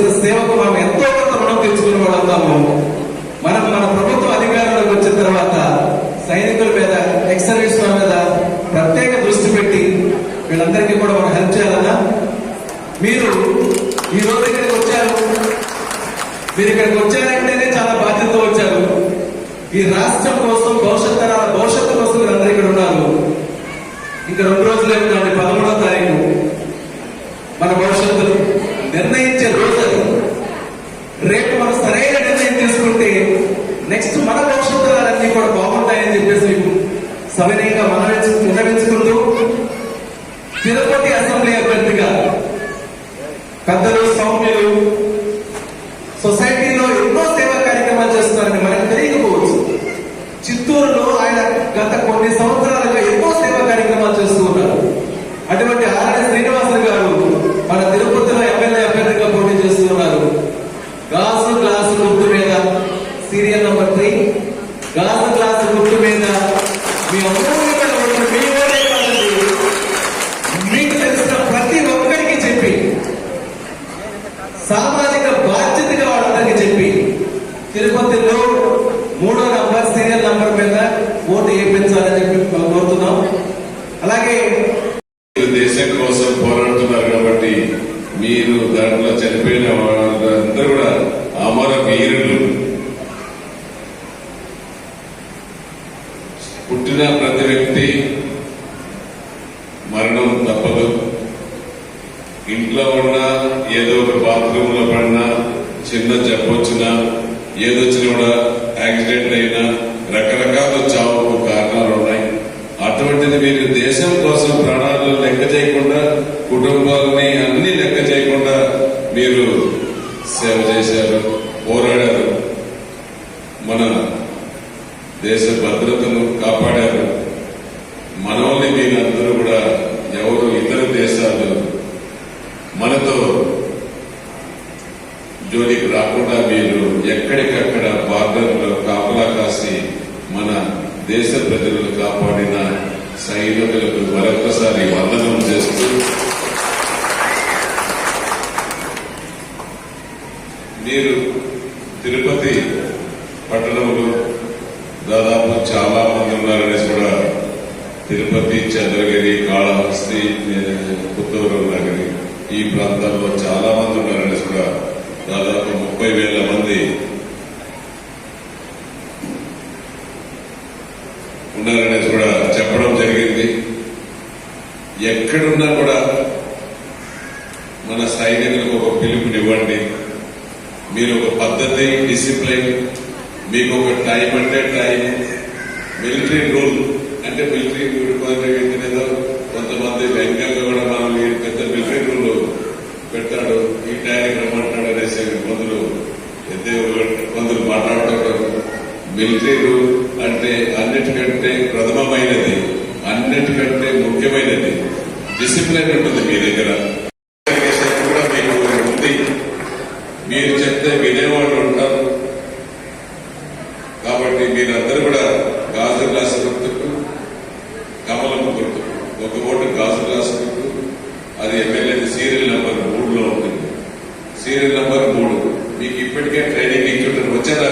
చేసిన సేవకు మనం ఎంతో కొంత మనం తెచ్చుకుని వాళ్ళతాము మనం మన ప్రభుత్వ అధికారంలోకి వచ్చిన తర్వాత సైనికుల మీద ఎక్సర్వీస్ మీద ప్రత్యేక దృష్టి పెట్టి వీళ్ళందరికీ కూడా మనం హెల్ప్ చేయాలన్నా? మీరు ఈ రోజు ఇక్కడికి వచ్చారు. మీరు ఇక్కడికి వచ్చారంటేనే చాలా బాధ్యత వచ్చారు. ఈ రాష్ట్రం కోసం భవిష్యత్ భవిష్యత్తు కోసం మీరందరూ ఇక్కడ ఉన్నారు. ఇంకా రెండు రోజులు ఏమిటండి పదమూడవ తారీఖు. మన భవిష్యత్తు నిర్ణయం నెక్స్ట్ మన భవిష్యత్తులన్నీ కూడా బాగుంటాయని చెప్పేసి మీకు సవినయంగా మనవించు వినవించుకుంటూ తిరుపతి అసెంబ్లీ అభ్యర్థిగా పెద్దలు సౌమ్యులు సొసైటీలో ఎన్నో సేవా కార్యక్రమాలు చేస్తున్నారని మనకు తెలియకపోవచ్చు. చిత్తూరులో ఆయన గత కొన్ని సంవత్సరాలుగా ఎన్నో సేవా కార్యక్రమాలు చేస్తూ ఉన్నారు. అటువంటి ఆర్ఎస్ శ్రీనివాసన్ గారు మన తిరుపతిలో ఎమ్మెల్యే అభ్యర్థిగా పోటీ చేస్తున్నారు గాజు గ్లాసు గుర్తు మీద సీరియల్ గాజు గ్లాసు గుర్తు మీద మీ అమూల్యమైన ఓట్లు మీ కాదండి. మీకు తెలిసిన ప్రతి ఒక్కరికి చెప్పి సామాజిక బాధ్యతగా వాళ్ళందరికీ చెప్పి తిరుపతిలో మూడో నంబర్ సీరియల్ నంబర్ మీద ఓటు వేయించాలని చెప్పి కోరుతున్నాం అలాగే మీరు దేశం కోసం పోరాడుతున్నారు కాబట్టి మీరు దాంట్లో చనిపోయిన వాళ్ళందరూ కూడా అమర వీరులు పుట్టిన ప్రతి వ్యక్తి మరణం తప్పదు. ఇంట్లో ఉన్నా ఏదో ఒక బాత్రూంలో పడినా చిన్న జబ్బొచ్చినా ఏదొచ్చినా కూడా యాక్సిడెంట్ అయినా రకరకాల చావుకు కారణాలు ఉన్నాయి. అటువంటిది మీరు దేశం కోసం ప్రాణాలను లెక్క చేయకుండా కుటుంబాలని అన్ని లెక్క చేయకుండా మీరు సేవ చేశారు పోరాడారు. మన దేశ భద్రతను కాపాడారు. మనల్ని మీరందరూ కూడా ఎవరు ఇతర దేశాలు మనతో జోలికి రాకుండా మీరు ఎక్కడికక్కడ బార్డర్లో కాపలా కాసి మన దేశ ప్రజలను కాపాడిన సైనికులకు మరొకసారి వందనం చేస్తూ మీరు తిరుపతి పట్టణంలో దాదాపు చాలా మంది ఉన్నారనేసి కూడా తిరుపతి చంద్రగిరి కాళహస్తి పుత్తూరు నగరి ఈ ప్రాంతాల్లో చాలా మంది ఉన్నారనేసి కూడా దాదాపు ముప్పై వేల మంది ఉన్నారనేసి కూడా చెప్పడం జరిగింది. ఎక్కడున్నా కూడా మన సైనికులకు ఒక పిలుపునివ్వండి. మీరు ఒక పద్ధతి డిసిప్లిన్ మీకు ఒక టైం అంటే టైం. మిలిటరీ రూల్ అంటే మిలిటరీ ఏదో కొంతమంది వ్యంగ్యంగా కూడా మనం పెద్ద మిలిటరీ రూల్ పెట్టాడు ఈ టైం రమ్మంటాడు అనేసి కొందరు కొందరు మాట్లాడుతుంటారు మిలిటరీ రూల్ అంటే అన్నిటికంటే ప్రథమమైనది అన్నిటికంటే ముఖ్యమైనది. డిసిప్లిన్ ఉంటుంది మీ దగ్గర కూడా మీకు ఉంది మీరు చెప్తే వినేవాళ్ళు ఉంటారు కాబట్టి మీరందరూ కూడా గాజు గ్లాసు గుర్తుకు కమలం గుర్తు ఒక ఓటు గాజు గ్లాసు గుర్తు అది ఎమ్మెల్యే సీరియల్ నెంబర్ మూడులో ఉంటుంది. సీరియల్ నెంబర్ మూడు. మీకు ఇప్పటికే ట్రైనింగ్ ఇచ్చుంటారు. వచ్చారా